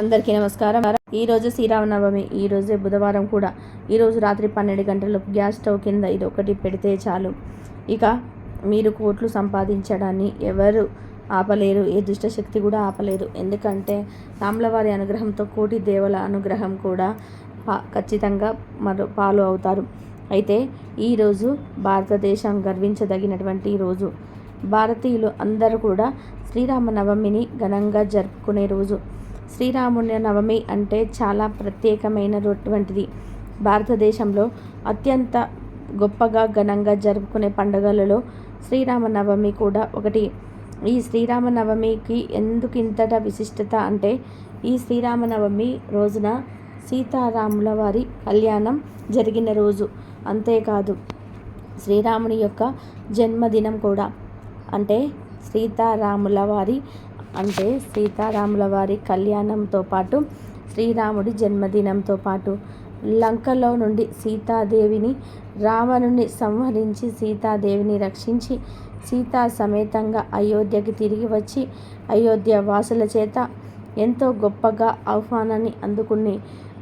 అందరికీ నమస్కారం. ఈరోజు శ్రీరామనవమి ఈ రోజే బుధవారం కూడా. ఈరోజు రాత్రి పన్నెండు గంటలకు గ్యాస్ స్టవ్ కింద ఇది ఒకటి పెడితే చాలు. ఇక మీరు కోట్లు సంపాదించడాన్ని ఎవరు ఆపలేరు ఏ దుష్టశక్తి కూడా ఆపలేరు ఎందుకంటే రాములవారి అనుగ్రహంతో కోటి దేవుల అనుగ్రహం కూడా ఖచ్చితంగా మరో పాలు అవుతారు. అయితే ఈరోజు భారతదేశం గర్వించదగినటువంటి రోజు. భారతీయులు అందరూ కూడా శ్రీరామనవమిని ఘనంగా జరుపుకునే రోజు. శ్రీరాముని నవమి అంటే చాలా ప్రత్యేకమైనటువంటిది భారతదేశంలో అత్యంత గొప్పగా ఘనంగా జరుపుకునే పండుగలలో శ్రీరామనవమి కూడా ఒకటి. ఈ శ్రీరామనవమికి ఎందుకు ఇంతట విశిష్టత అంటే ఈ శ్రీరామనవమి రోజున సీతారాముల వారి కళ్యాణం జరిగిన రోజు. అంతేకాదు శ్రీరాముని యొక్క జన్మదినం కూడా. అంటే సీతారాముల వారి అంటే సీతారాముల వారి కళ్యాణంతో పాటు శ్రీరాముడి జన్మదినంతో పాటు. లంకలో నుండి సీతాదేవిని రావణుని సంహరించి సీతాదేవిని రక్షించి సీతా సమేతంగా అయోధ్యకి తిరిగి వచ్చి అయోధ్య వాసుల చేత ఎంతో గొప్పగా ఆహ్వానాన్ని అందుకుని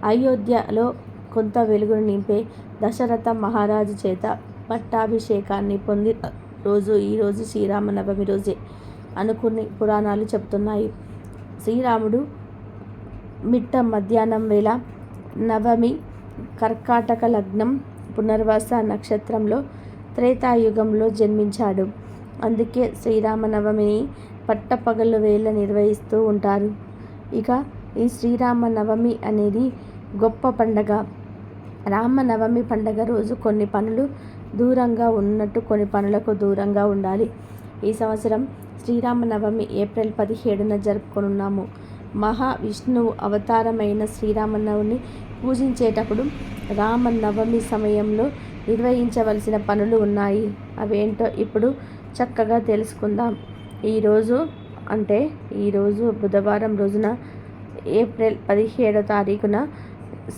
అయోధ్యలో కొంత వెలుగును నింపే దశరథ మహారాజు చేత పట్టాభిషేకాన్ని పొంది రోజు ఈరోజు శ్రీరామనవమి రోజే. అనుకుని పురాణాలు చెప్తున్నాయి. శ్రీరాముడు మిట్ట మధ్యాహ్నం వేళ నవమి కర్కాటక లగ్నం పునర్వాస నక్షత్రంలో త్రేతాయుగంలో జన్మించాడు. అందుకే శ్రీరామనవమిని పట్టపగలు వేళ నిర్వహిస్తూ ఉంటారు. ఇక ఈ శ్రీరామ నవమి అనేది గొప్ప పండగ. రామనవమి పండగ రోజు కొన్ని పనులు దూరంగా ఉన్నట్టు కొన్ని పనులకు దూరంగా ఉండాలి. ఈ సంవత్సరం శ్రీరామనవమి ఏప్రిల్ పదిహేడున జరుపుకొనున్నాము. మహావిష్ణువు అవతారమైన శ్రీరామనవమిని పూజించేటప్పుడు రామనవమి సమయంలో నిర్వహించవలసిన పనులు ఉన్నాయి. అవేంటో ఇప్పుడు చక్కగా తెలుసుకుందాం. ఈరోజు అంటే ఈరోజు బుధవారం రోజున ఏప్రిల్ పదిహేడో తారీఖున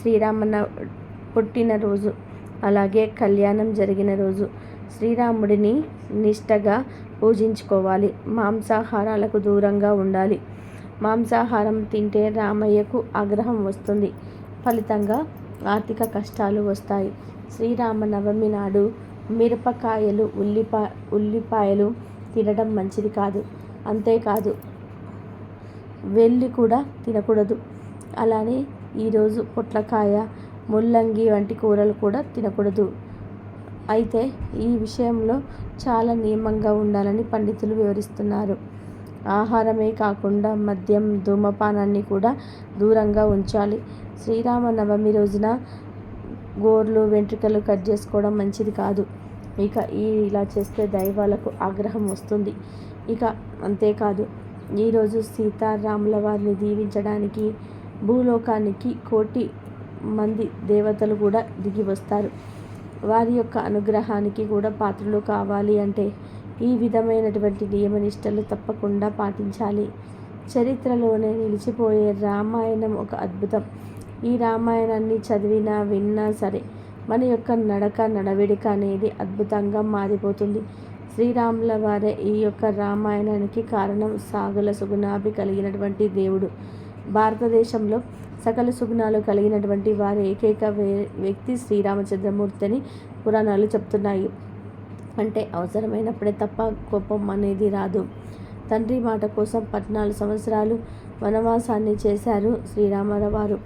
శ్రీరామన పుట్టినరోజు అలాగే కళ్యాణం జరిగిన రోజు. శ్రీరాముడిని నిష్టగా పూజించుకోవాలి. మాంసాహారాలకు దూరంగా ఉండాలి. మాంసాహారం తింటే రామయ్యకు ఆగ్రహం వస్తుంది. ఫలితంగా ఆర్థిక కష్టాలు వస్తాయి. శ్రీరామనవమి నాడు మిరపకాయలు ఉల్లిపా ఉల్లిపాయలు తినడం మంచిది కాదు. అంతేకాదు వెల్లి కూడా తినకూడదు. అలానే ఈరోజు పొట్లకాయ ముల్లంగి వంటి కూరలు కూడా తినకూడదు. అయితే ఈ విషయంలో చాలా నియమంగా ఉండాలని పండితులు వివరిస్తున్నారు. ఆహారమే కాకుండా మద్యం ధూమపానాన్ని కూడా దూరంగా ఉంచాలి. శ్రీరామనవమి రోజున గోర్లు వెంట్రుకలు కట్ చేసుకోవడం మంచిది కాదు. ఇక ఈ ఇలా చేస్తే దైవాలకు ఆగ్రహం వస్తుంది. ఇక అంతేకాదు ఈరోజు సీతారాముల వారిని దీవించడానికి భూలోకానికి కోటి మంది దేవతలు కూడా దిగి వస్తారు. వారి యొక్క అనుగ్రహానికి కూడా పాత్రలు కావాలి అంటే ఈ విధమైనటువంటి నియమనిష్టలు తప్పకుండా పాటించాలి. చరిత్రలోనే నిలిచిపోయే రామాయణం ఒక అద్భుతం. ఈ రామాయణాన్ని చదివినా విన్నా సరే మన యొక్క నడక నడవడిక అనేది అద్భుతంగా మారిపోతుంది. శ్రీరాముల వారే ఈ యొక్క రామాయణానికి కారణం సాగుల సుగుణాభి కలిగినటువంటి దేవుడు. భారతదేశంలో సకల సుగుణాలు కలిగినటువంటి వారి ఏకైక వ్యక్తి శ్రీరామచంద్రమూర్తి అని పురాణాలు చెప్తున్నాయి. అంటే అవసరమైనప్పుడే తప్ప కోపం అనేది రాదు. తండ్రి మాట కోసం పద్నాలుగు సంవత్సరాలు వనవాసాన్ని చేశారు శ్రీరామరావు. వారు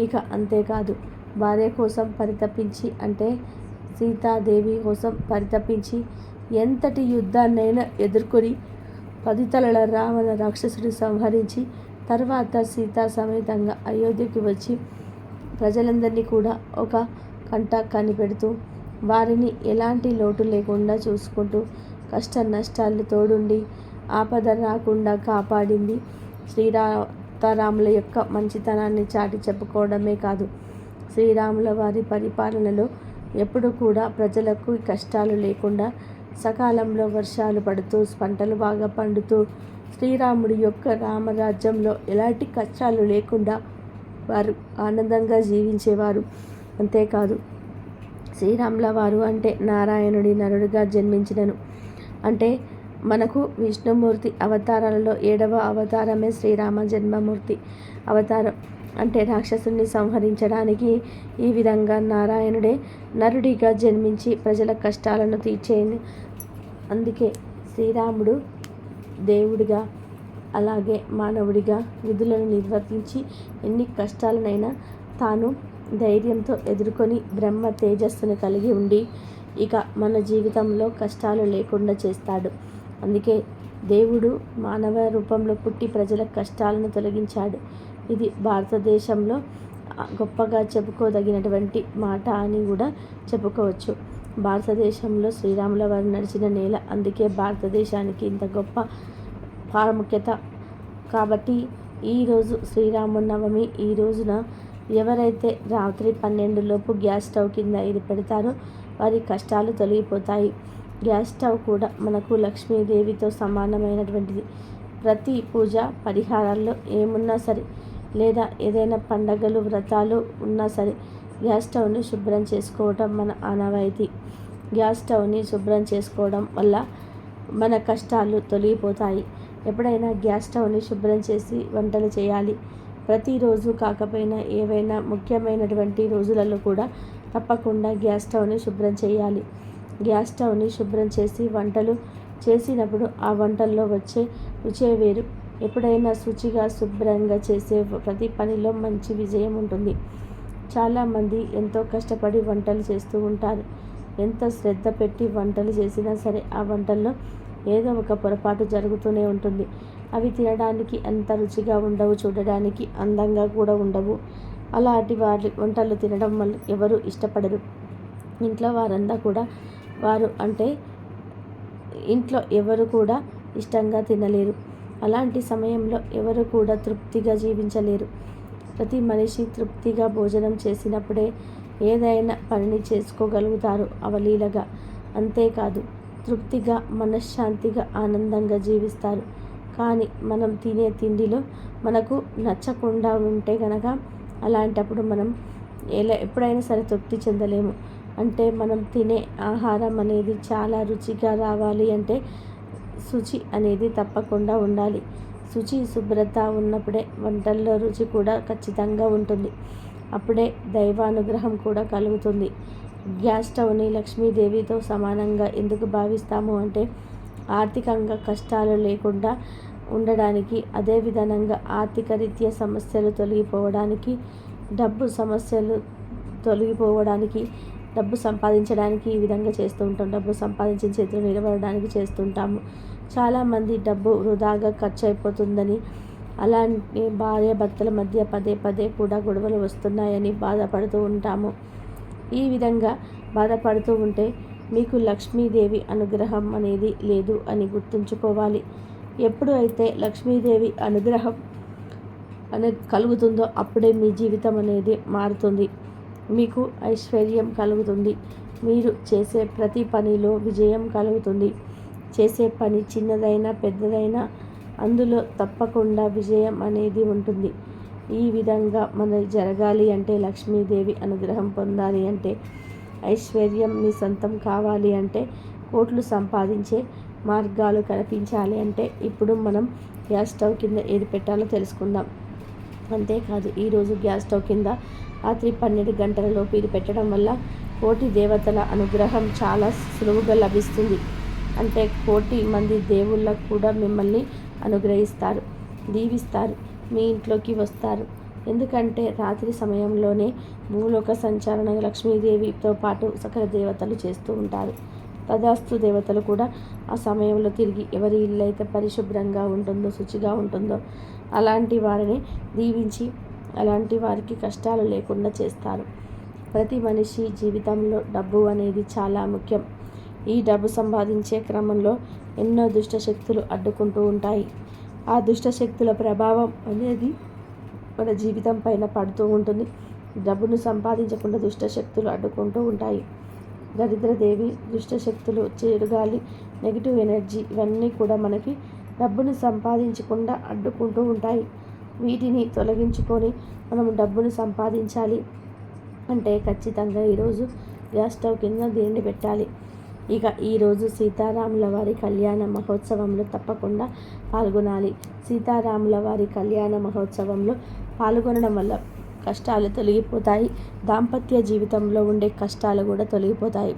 ఇక అంతేకాదు భార్య కోసం పరితపించి అంటే సీతాదేవి కోసం పరితపించి ఎంతటి యుద్ధాన్నైనా ఎదుర్కొని పదితలల రావణ రాక్షసుడు సంహరించి తర్వాత సీతా సమేతంగా అయోధ్యకి వచ్చి ప్రజలందరినీ కూడా ఒక కంట కనిపెడుతూ వారిని ఎలాంటి లోటు లేకుండా చూసుకుంటూ కష్ట నష్టాలు తోడుండి ఆపద రాకుండా కాపాడింది శ్రీరాతారాముల యొక్క మంచితనాన్ని చాటి చెప్పుకోవడమే కాదు. శ్రీరాముల వారి పరిపాలనలో ఎప్పుడు కూడా ప్రజలకు కష్టాలు లేకుండా సకాలంలో వర్షాలు పడుతూ పంటలు బాగా పండుతూ శ్రీరాముడి యొక్క రామరాజ్యంలో ఎలాంటి కష్టాలు లేకుండా వారు ఆనందంగా జీవించేవారు. అంతేకాదు శ్రీరాముల వారు అంటే నారాయణుడి నరుడిగా జన్మించినను. అంటే మనకు విష్ణుమూర్తి అవతారాలలో ఏడవ అవతారమే శ్రీరామ జన్మమూర్తి అవతారం. అంటే రాక్షసుని సంహరించడానికి ఈ విధంగా నారాయణుడే నరుడిగా జన్మించి ప్రజల కష్టాలను తీర్చేయండి అందుకే శ్రీరాముడు దేవుడిగా అలాగే మానవుడిగా విధులను నిర్వర్తించి ఎన్ని కష్టాలనైనా తాను ధైర్యంతో ఎదుర్కొని బ్రహ్మ తేజస్సును కలిగి ఉండి ఇక మన జీవితంలో కష్టాలు లేకుండా చేస్తాడు. అందుకే దేవుడు మానవ రూపంలో పుట్టి ప్రజల కష్టాలను తొలగించాడు. ఇది భారతదేశంలో గొప్పగా చెప్పుకోదగినటువంటి మాట అని కూడా చెప్పుకోవచ్చు. భారతదేశంలో శ్రీరాముల వారు నడిచిన నేల అందుకే భారతదేశానికి ఇంత గొప్ప ప్రాముఖ్యత. కాబట్టి ఈరోజు శ్రీరామనవమి ఈ రోజున ఎవరైతే రాత్రి పన్నెండులోపు గ్యాస్ స్టవ్ కింద ఇది పెడతారో వారి కష్టాలు తొలగిపోతాయి. గ్యాస్ స్టవ్ కూడా మనకు లక్ష్మీదేవితో సమానమైనటువంటిది. ప్రతి పూజ పరిహారాల్లో ఏమున్నా సరే లేదా ఏదైనా పండగలు వ్రతాలు ఉన్నా సరే గ్యాస్ స్టవ్ని శుభ్రం చేసుకోవటం మన ఆనవాయితీ. గ్యాస్ స్టవ్ని శుభ్రం చేసుకోవడం వల్ల మన కష్టాలు తొలగిపోతాయి. ఎప్పుడైనా గ్యాస్ స్టవ్ని శుభ్రం చేసి వంటలు చేయాలి. ప్రతిరోజు కాకపోయినా ఏవైనా ముఖ్యమైనటువంటి రోజులలో కూడా తప్పకుండా గ్యాస్ స్టవ్ని శుభ్రం చేయాలి. గ్యాస్ స్టవ్ని శుభ్రం చేసి వంటలు చేసినప్పుడు ఆ వంటల్లో వచ్చే రుచే వేరు. ఎప్పుడైనా శుచిగా శుభ్రంగా చేసే ప్రతి పనిలో మంచి విజయం ఉంటుంది. చాలామంది ఎంతో కష్టపడి వంటలు చేస్తూ ఉంటారు. ఎంత శ్రద్ధ పెట్టి వంటలు చేసినా సరే ఆ వంటల్లో ఏదో ఒక పొరపాటు జరుగుతూనే ఉంటుంది. అవి తినడానికి అంత రుచిగా ఉండవు చూడడానికి అందంగా కూడా ఉండవు. అలాంటి వారి వంటలు తినడం వల్ల ఎవరు ఇష్టపడరు. ఇంట్లో వారంతా కూడా వారు అంటే ఇంట్లో ఎవరు కూడా ఇష్టంగా తినలేరు. అలాంటి సమయంలో ఎవరు కూడా తృప్తిగా జీవించలేరు. ప్రతి మనిషి తృప్తిగా భోజనం చేసినప్పుడే ఏదైనా పనిని చేసుకోగలుగుతారు అవలీలగా. అంతేకాదు తృప్తిగా మనశ్శాంతిగా ఆనందంగా జీవిస్తారు. కానీ మనం తినే తిండిలో మనకు నచ్చకుండా ఉంటే కనుక అలాంటప్పుడు మనం ఎలా ఎప్పుడైనా సరే తృప్తి చెందలేము. అంటే మనం తినే ఆహారం అనేది చాలా రుచిగా రావాలి అంటే శుచి అనేది తప్పకుండా ఉండాలి. శుచి శుభ్రత ఉన్నప్పుడే వంటల్లో రుచి కూడా ఖచ్చితంగా ఉంటుంది. అప్పుడే దైవానుగ్రహం కూడా కలుగుతుంది. గ్యాస్ స్టవ్ని లక్ష్మీదేవితో సమానంగా ఎందుకు భావిస్తాము అంటే ఆర్థికంగా కష్టాలు లేకుండా ఉండడానికి అదే విధంగా ఆర్థిక రీత్యా సమస్యలు తొలగిపోవడానికి డబ్బు సమస్యలు తొలగిపోవడానికి డబ్బు సంపాదించడానికి ఈ విధంగా చేస్తూ ఉంటాం. డబ్బు సంపాదించిన చేతులు నిలబడడానికి చేస్తుంటాము చాలామంది డబ్బు వృధాగా ఖర్చు అయిపోతుందని అలాంటి భార్య భర్తల మధ్య పదే పదే కూడా గొడవలు వస్తున్నాయని బాధపడుతూ ఉంటాము. ఈ విధంగా బాధపడుతూ ఉంటే మీకు లక్ష్మీదేవి అనుగ్రహం అనేది లేదు అని గుర్తుంచుకోవాలి. ఎప్పుడు అయితే లక్ష్మీదేవి అనుగ్రహం అనేది కలుగుతుందో అప్పుడే మీ జీవితం అనేది మారుతుంది. మీకు ఐశ్వర్యం కలుగుతుంది. మీరు చేసే ప్రతి పనిలో విజయం కలుగుతుంది. చేసే పని చిన్నదైనా పెద్దదైనా అందులో తప్పకుండా విజయం అనేది ఉంటుంది. ఈ విధంగా మన జరగాలి అంటే లక్ష్మీదేవి అనుగ్రహం పొందాలి అంటే ఐశ్వర్యం మీ సొంతం కావాలి అంటే కోట్లు సంపాదించే మార్గాలు కనిపించాలి అంటే ఇప్పుడు మనం గ్యాస్ స్టవ్ కింద ఏది పెట్టాలో తెలుసుకుందాం. అంతేకాదు ఈరోజు గ్యాస్ స్టవ్ కింద రాత్రి పన్నెండు గంటలలోపు ఇది పెట్టడం వల్ల కోటి దేవతల అనుగ్రహం చాలా సులువుగా లభిస్తుంది. అంటే కోటి మంది దేవుళ్ళకు కూడా మిమ్మల్ని అనుగ్రహిస్తారు దీవిస్తారు. మీ ఇంట్లోకి వస్తారు. ఎందుకంటే రాత్రి సమయంలోనే భూలోక సంచారణ లక్ష్మీదేవితో పాటు సకల దేవతలు చేస్తూ ఉంటారు. తదాస్తు దేవతలు కూడా ఆ సమయంలో తిరిగి ఎవరి ఇల్లు అయితే పరిశుభ్రంగా ఉంటుందో శుచిగా ఉంటుందో అలాంటి వారిని దీవించి అలాంటి వారికి కష్టాలు లేకుండా చేస్తారు. ప్రతి మనిషి జీవితంలో డబ్బు అనేది చాలా ముఖ్యం. ఈ డబ్బు సంపాదించే క్రమంలో ఎన్నో దుష్ట శక్తులు అడ్డుకుంటూ ఉంటాయి. ఆ దుష్ట శక్తుల ప్రభావం అనేది మన జీవితం పైన పడుతూ ఉంటుంది. డబ్బును సంపాదించకుండా దుష్ట శక్తులు అడ్డుకుంటూ ఉంటాయి. దరిద్రదేవి దుష్ట శక్తులు చేరుగాలి నెగిటివ్ ఎనర్జీ ఇవన్నీ కూడా మనకి డబ్బును సంపాదించకుండా అడ్డుకుంటూ ఉంటాయి. వీటిని తొలగించుకొని మనం డబ్బును సంపాదించాలి అంటే ఖచ్చితంగా ఈరోజు గ్యాస్ స్టవ్ కింద దేన్ని పెట్టాలి? ఇక ఈరోజు సీతారాముల వారి కళ్యాణ మహోత్సవంలో తప్పకుండా పాల్గొనాలి. సీతారాముల వారి కళ్యాణ మహోత్సవంలో పాల్గొనడం వల్ల కష్టాలు తొలగిపోతాయి. దాంపత్య జీవితంలో ఉండే కష్టాలు కూడా తొలగిపోతాయి.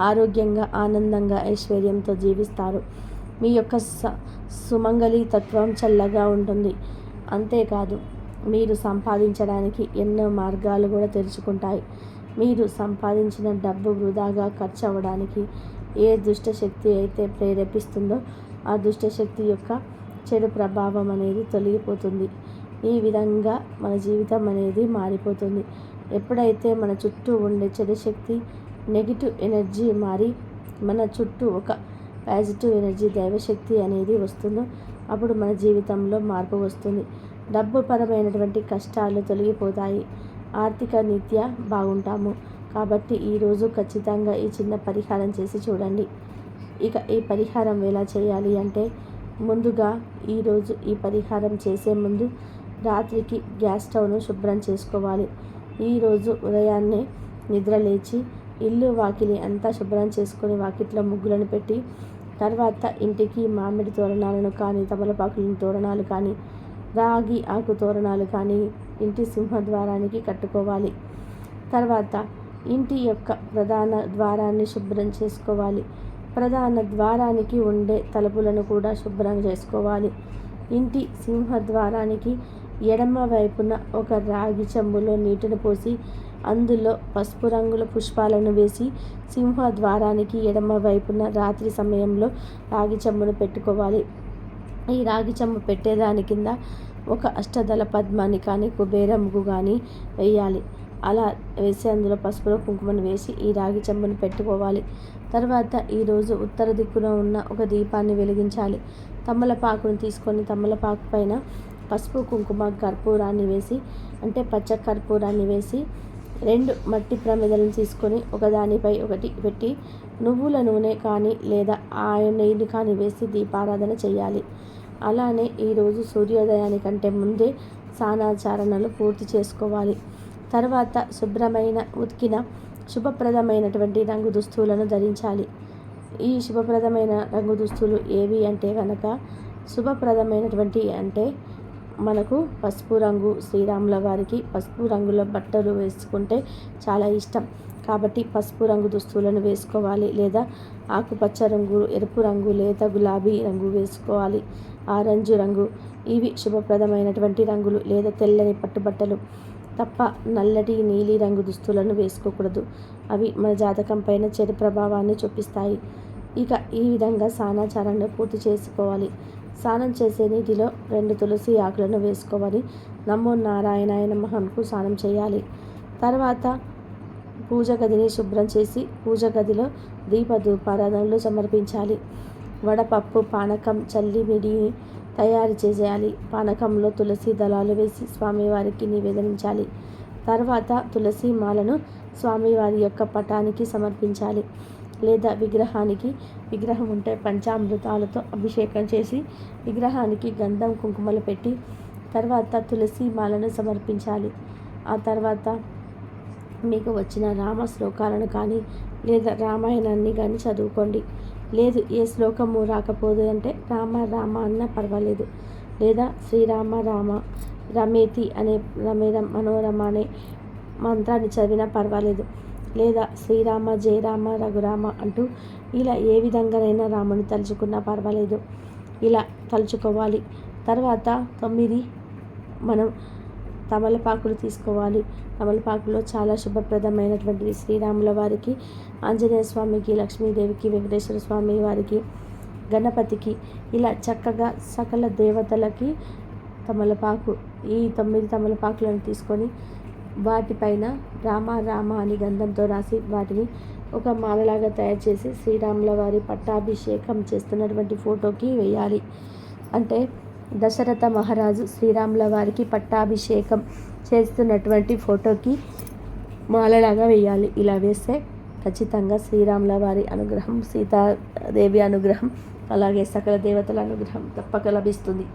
ఆరోగ్యంగా ఆనందంగా ఐశ్వర్యంతో జీవిస్తారు. మీ యొక్క స సుమంగళి తత్వం చల్లగా ఉంటుంది. అంతేకాదు మీరు సంపాదించడానికి ఎన్నో మార్గాలు కూడా తెరుచుకుంటాయి. మీరు సంపాదించిన డబ్బు వృధాగా ఖర్చు అవ్వడానికి ఏ దుష్టశక్తి అయితే ప్రేరేపిస్తుందో ఆ దుష్టశక్తి యొక్క చెడు ప్రభావం అనేది తొలగిపోతుంది. ఈ విధంగా మన జీవితం అనేది మారిపోతుంది. ఎప్పుడైతే మన చుట్టూ ఉండే చెడు శక్తి నెగిటివ్ ఎనర్జీ మారి మన చుట్టూ ఒక పాజిటివ్ ఎనర్జీ దైవశక్తి అనేది వస్తుందో అప్పుడు మన జీవితంలో మార్పు వస్తుంది. డబ్బు పరమైనటువంటి కష్టాలు తొలగిపోతాయి. ఆర్థిక నిత్య బాగుంటాము. కాబట్టి ఈరోజు ఖచ్చితంగా ఈ చిన్న పరిహారం చేసి చూడండి. ఇక ఈ పరిహారం ఎలా చేయాలి అంటే ముందుగా ఈరోజు ఈ పరిహారం చేసే ముందు రాత్రికి గ్యాస్ స్టవ్ను శుభ్రం చేసుకోవాలి. ఈరోజు ఉదయాన్నే నిద్ర లేచి ఇల్లు వాకిలి అంతా శుభ్రం చేసుకొని వాకిట్లో ముగ్గులను పెట్టి తర్వాత ఇంటికి మామిడి తోరణాలను కానీ తమలపాకులను తోరణాలు కానీ రాగి ఆకు తోరణాలు కానీ ఇంటి సింహద్వారానికి కట్టుకోవాలి. తర్వాత ఇంటి యొక్క ప్రధాన ద్వారాన్ని శుభ్రం చేసుకోవాలి. ప్రధాన ద్వారానికి ఉండే తలుపులను కూడా శుభ్రం చేసుకోవాలి. ఇంటి సింహద్వారానికి ఎడమ వైపున ఒక రాగి చెంబులో నీటిని పోసి అందులో పసుపు రంగుల పుష్పాలను వేసి సింహద్వారానికి ఎడమ వైపున రాత్రి సమయంలో రాగి చెంబును పెట్టుకోవాలి. ఈ రాగి చెంబు పెట్టేదాని కింద ఒక అష్టదళ పద్మాన్ని కానీ కుబేరముగు కానీ వేయాలి. అలా వేసి అందులో పసుపులో కుంకుమను వేసి ఈ రాగి చెంబును పెట్టుకోవాలి. తర్వాత ఈరోజు ఉత్తర దిక్కున ఉన్న ఒక దీపాన్ని వెలిగించాలి. తమ్మలపాకును తీసుకొని తమ్మలపాకు పైన పసుపు కుంకుమ కర్పూరాన్ని వేసి అంటే పచ్చ కర్పూరాన్ని వేసి రెండు మట్టి ప్రమిదలను తీసుకొని ఒకదానిపై ఒకటి పెట్టి నువ్వుల నూనె కానీ లేదా ఆయన నెయ్యిని కానీ వేసి దీపారాధన చేయాలి. అలానే ఈరోజు సూర్యోదయానికంటే ముందే స్నానాచారణలు పూర్తి చేసుకోవాలి. తర్వాత శుభ్రమైన ఉతికిన శుభప్రదమైనటువంటి రంగు దుస్తువులను ధరించాలి. ఈ శుభప్రదమైన రంగు దుస్తులు ఏవి అంటే కనుక శుభప్రదమైనటువంటి అంటే మనకు పసుపు రంగు శ్రీరాముల వారికి పసుపు రంగుల బట్టలు వేసుకుంటే చాలా ఇష్టం. కాబట్టి పసుపు రంగు దుస్తులను వేసుకోవాలి లేదా ఆకుపచ్చ రంగు ఎరుపు రంగు లేత గులాబీ రంగు వేసుకోవాలి. ఆరెంజ్ రంగు ఇవి శుభప్రదమైనటువంటి రంగులు లేదా తెల్లని పట్టుబట్టలు తప్ప నల్లటి నీలి రంగు దుస్తులను వేసుకోకూడదు. అవి మన జాతకం పైన చెడు ప్రభావాన్ని చూపిస్తాయి. ఇక ఈ విధంగా స్నానాచారాన్ని పూర్తి చేసుకోవాలి. స్నానం చేసే నీటిలో రెండు తులసి ఆకులను వేసుకోవాలి. నమో నారాయణాయ నమహంకు స్నానం చేయాలి. తర్వాత పూజ గదిని శుభ్రం చేసి పూజ గదిలో దీప ధూపారాధనలు సమర్పించాలి. వడపప్పు పానకం చల్లి చల్లిమిడి తయారు చేసేయాలి. పానకంలో తులసి దళాలు వేసి స్వామివారికి నివేదించాలి తర్వాత తులసి మాలను స్వామివారి యొక్క పటానికి సమర్పించాలి. లేదా విగ్రహానికి విగ్రహం ఉంటే పంచామృతాలతో అభిషేకం చేసి విగ్రహానికి గంధం కుంకుమలు పెట్టి తర్వాత తులసి మాలను సమర్పించాలి. ఆ తర్వాత మీకు వచ్చిన రామ శ్లోకాలను కానీ లేదా రామాయణాన్ని కానీ చదువుకోండి. లేదు ఏ శ్లోకము రాకపోదు అంటే రామ రామ అన్న పర్వాలేదు. లేదా శ్రీరామ రామ రమేతి అనే రమేర మనోరమ అనే మంత్రాన్ని చదివినా పర్వాలేదు. లేదా శ్రీరామ జయరామ రఘురామ అంటూ ఇలా ఏ విధంగానైనా రాముని తలుచుకున్నా పర్వాలేదు. ఇలా తలుచుకోవాలి. తర్వాత తొమ్మిది మనం తమలపాకులు తీసుకోవాలి. తమలపాకులో చాలా శుభప్రదమైనటువంటిది శ్రీరాముల వారికి ఆంజనేయ స్వామికి లక్ష్మీదేవికి వెంకటేశ్వర స్వామి వారికి గణపతికి. ఇలా చక్కగా సకల దేవతలకి తమలపాకు ఈ తొమ్మిది తమలపాకులను తీసుకొని వాటిపైన రామ రామ అని గంధంతో రాసి వాటిని ఒక మాలలాగా తయారు చేసి శ్రీరాముల వారి పట్టాభిషేకం చేస్తున్నటువంటి ఫోటోకి వేయాలి. అంటే దశరథ మహారాజు శ్రీరాముల వారికి పట్టాభిషేకం చేస్తున్నటువంటి ఫోటోకి మాలలాగా వేయాలి. ఇలా వేస్తే ఖచ్చితంగా శ్రీరాముల వారి అనుగ్రహం సీతాదేవి అనుగ్రహం అలాగే సకల దేవతల అనుగ్రహం తప్పక లభిస్తుంది.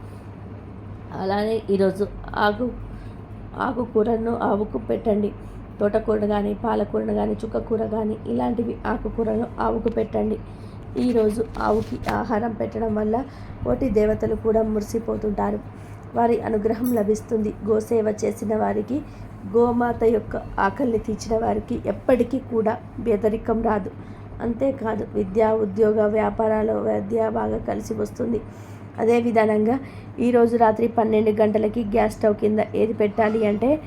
అలానే ఈరోజు ఆకు ఆకుకూరను ఆవుకు పెట్టండి. తోటకూర కానీ పాలకూరను కానీ చుక్కకూర కానీ ఇలాంటివి ఆకుకూరను ఆవుకు పెట్టండి. ఈరోజు ఆవుకి ఆహారం పెట్టడం వల్ల కోటి దేవతలు కూడా మురిసిపోతుంటారు. వారి అనుగ్రహం లభిస్తుంది. గోసేవ చేసిన వారికి గోమాత యొక్క ఆకలిని తీర్చిన వారికి ఎప్పటికీ కూడా బేదరికం రాదు. అంతేకాదు విద్యా ఉద్యోగ వ్యాపారాలు విద్య బాగా కలిసి వస్తుంది. అదే విధానంగా ఈరోజు రాత్రి పన్నెండు గంటలకి గ్యాస్ స్టవ్ కింద ఏది పెట్టాలి అంటే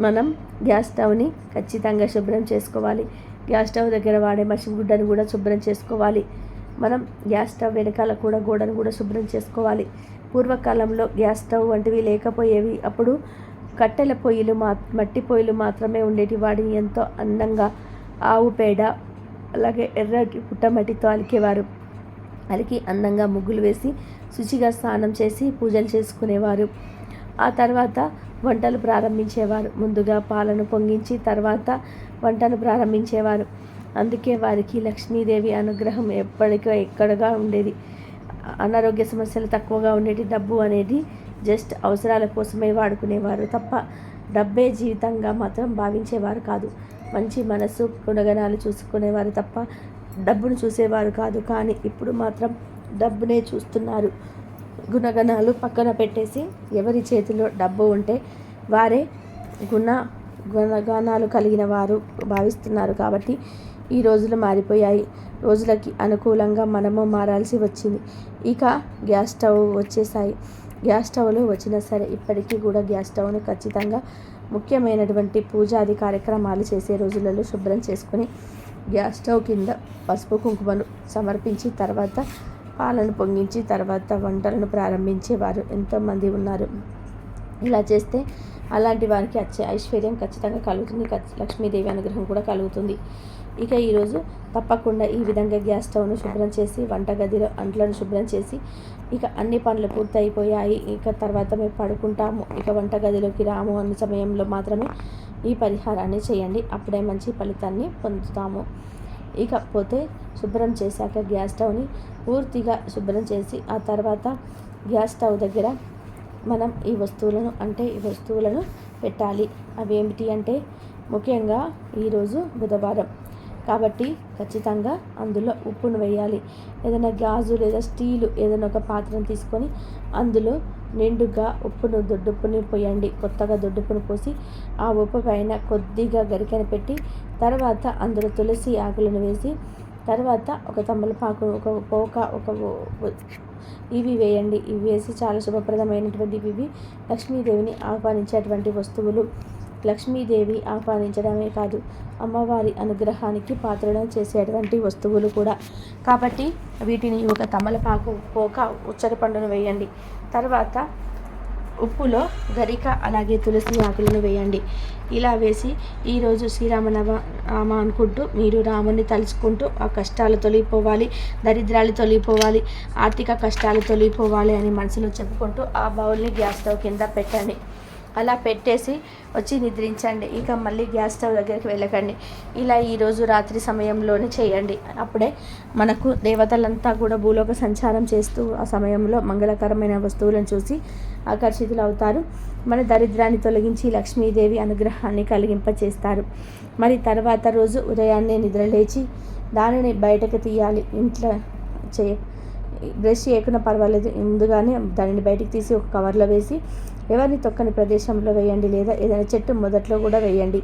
మనం గ్యాస్ స్టవ్ని ఖచ్చితంగా శుభ్రం చేసుకోవాలి. గ్యాస్ స్టవ్ దగ్గర వాడే మసిగుడ్డను కూడా శుభ్రం చేసుకోవాలి. మనం గ్యాస్ స్టవ్ వెనకాల కూడా గోడను కూడా శుభ్రం చేసుకోవాలి. పూర్వకాలంలో గ్యాస్ స్టవ్ వంటివి లేకపోయేవి అప్పుడు కట్టెల పొయ్యిలు మా మట్టి పొయ్యిలు మాత్రమే ఉండేటి వాడిని ఎంతో అందంగా ఆవు పేడ అలాగే ఎర్రటి పుట్టమట్టితో అలికేవారు. అలికి అందంగా ముగ్గులు వేసి శుచిగా స్నానం చేసి పూజలు చేసుకునేవారు. ఆ తర్వాత వంటలు ప్రారంభించేవారు. ముందుగా పాలను పొంగించి తర్వాత వంటను ప్రారంభించేవారు. అందుకే వారికి లక్ష్మీదేవి అనుగ్రహం ఎప్పటికో ఎక్కడగా ఉండేది. అనారోగ్య సమస్యలు తక్కువగా ఉండేది డబ్బు అనేది జస్ట్ అవసరాల కోసమే వాడుకునేవారు తప్ప డబ్బే జీవితంగా మాత్రం భావించేవారు కాదు. మంచి మనసు గుణగణాలు చూసుకునేవారు తప్ప డబ్బును చూసేవారు కాదు. కానీ ఇప్పుడు మాత్రం డబ్బునే చూస్తున్నారు. గుణగణాలు పక్కన పెట్టేసి ఎవరి చేతిలో డబ్బు ఉంటే వారే గుణ గుణగణాలు కలిగిన వారు భావిస్తున్నారు కాబట్టి ఈ రోజులు మారిపోయాయి. రోజులకి అనుకూలంగా మనము మారాల్సి వచ్చింది. ఇక గ్యాస్ స్టవ్ వచ్చేసాయి గ్యాస్ స్టవ్లు వచ్చినా సరే ఇప్పటికీ కూడా గ్యాస్ స్టవ్ను ఖచ్చితంగా ముఖ్యమైనటువంటి పూజాది కార్యక్రమాలు చేసే రోజులలో శుభ్రం చేసుకొని గ్యాస్ స్టవ్ కింద పసుపు కుంకుమను సమర్పించి తర్వాత పాలను పొంగించి తర్వాత వంటలను ప్రారంభించేవారు. ఎంతోమంది ఉన్నారు. ఇలా చేస్తే అలాంటి వారికి వచ్చే ఐశ్వర్యం ఖచ్చితంగా కలుగుతుంది. లక్ష్మీదేవి అనుగ్రహం కూడా కలుగుతుంది. ఇక ఈరోజు తప్పకుండా ఈ విధంగా గ్యాస్ స్టవ్ను శుభ్రం చేసి వంటగదిలో అంట్లను శుభ్రం చేసి ఇక అన్ని పనులు పూర్తయిపోయాయి. ఇక తర్వాత మేము పడుకుంటాము. ఇక వంటగదిలోకి రాము అన్న సమయంలో మాత్రమే ఈ పరిహారాన్ని చేయండి. అప్పుడే మంచి ఫలితాన్ని పొందుతాము. ఇకపోతే శుభ్రం చేశాక గ్యాస్ స్టవ్ని పూర్తిగా శుభ్రం చేసి ఆ తర్వాత గ్యాస్ స్టవ్ దగ్గర మనం ఈ వస్తువులను అంటే ఈ వస్తువులను పెట్టాలి. అవి ఏమిటి అంటే ముఖ్యంగా ఈరోజు బుధవారం. కాబట్టి ఖచ్చితంగా అందులో ఉప్పును వేయాలి. ఏదైనా గాజు లేదా స్టీలు ఏదైనా ఒక పాత్రను తీసుకొని అందులో నిండుగా ఉప్పును దొడ్డుప్పుని పోయండి. కొత్తగా దొడ్డుప్పును పోసి ఆ ఉప్పు పైన కొద్దిగా గరికెన పెట్టి తర్వాత అందులో తులసి ఆకులను వేసి తర్వాత ఒక తమలపాకు ఒక పోక ఒక ఇవి వేయండి. ఇవి వేసి చాలా శుభప్రదమైనటువంటి ఇవి. లక్ష్మీదేవిని ఆహ్వానించేటువంటి వస్తువులు. లక్ష్మీదేవి ఆహ్వానించడమే కాదు అమ్మవారి అనుగ్రహానికి పాత్రడం చేసేటువంటి వస్తువులు కూడా. కాబట్టి వీటిని ఒక తమలపాకు పోక ఉచ్చరి పండును వేయండి. తర్వాత ఉప్పులో గరిక అలాగే తులసి ఆకులను వేయండి. ఇలా వేసి ఈరోజు శ్రీరామనవ రామ అనుకుంటూ మీరు రాముని తలుచుకుంటూ ఆ కష్టాలు తొలగిపోవాలి దరిద్రాలు తొలగిపోవాలి ఆర్థిక కష్టాలు తొలగిపోవాలి అని మనసులో చెప్పుకుంటూ ఆ బౌల్ని గ్యాస్ స్టవ్ కింద పెట్టండి. అలా పెట్టేసి వచ్చి నిద్రించండి. ఇక మళ్ళీ గ్యాస్ స్టవ్ దగ్గరికి వెళ్ళకండి. ఇలా ఈరోజు రాత్రి సమయంలోనే చేయండి. అప్పుడే మనకు దేవతలంతా కూడా భూలోక సంచారం చేస్తూ ఆ సమయంలో మంగళకరమైన వస్తువులను చూసి ఆకర్షితులు అవుతారు. మన దరిద్రాన్ని తొలగించి లక్ష్మీదేవి అనుగ్రహాన్ని కలిగింపచేస్తారు. మరి తర్వాత రోజు ఉదయాన్నే నిద్రలేచి దానిని బయటకు తీయాలి. ఇంట్లో చేయ బ్రష్ చేయకుండా పర్వాలేదు. ముందుగానే దానిని బయటికి తీసి ఒక కవర్లో వేసి ఎవరిని తొక్కని ప్రదేశంలో వేయండి లేదా ఏదైనా చెట్టు మొదట్లో కూడా వేయండి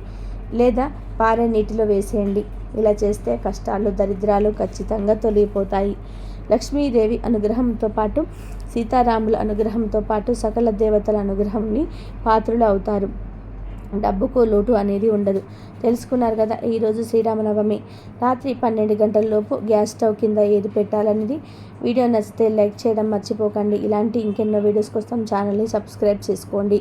లేదా పారే నీటిలో వేసేయండి. ఇలా చేస్తే కష్టాలు దరిద్రాలు ఖచ్చితంగా తొలగిపోతాయి. లక్ష్మీదేవి అనుగ్రహంతో పాటు సీతారాముల అనుగ్రహంతో పాటు సకల దేవతల అనుగ్రహంని పాత్రులు అవుతారు. డబ్బుకు లోటు అనేది ఉండదు. తెలుసుకున్నారు కదా ఈరోజు శ్రీరామనవమి. రాత్రి పన్నెండు గంటల లోపు గ్యాస్ స్టవ్ కింద ఏది పెట్టాలనేది. వీడియో నచ్చితే లైక్ చేయడం మర్చిపోకండి. ఇలాంటి ఇంకెన్నో వీడియోస్ కోసం ఛానల్ని సబ్స్క్రైబ్ చేసుకోండి.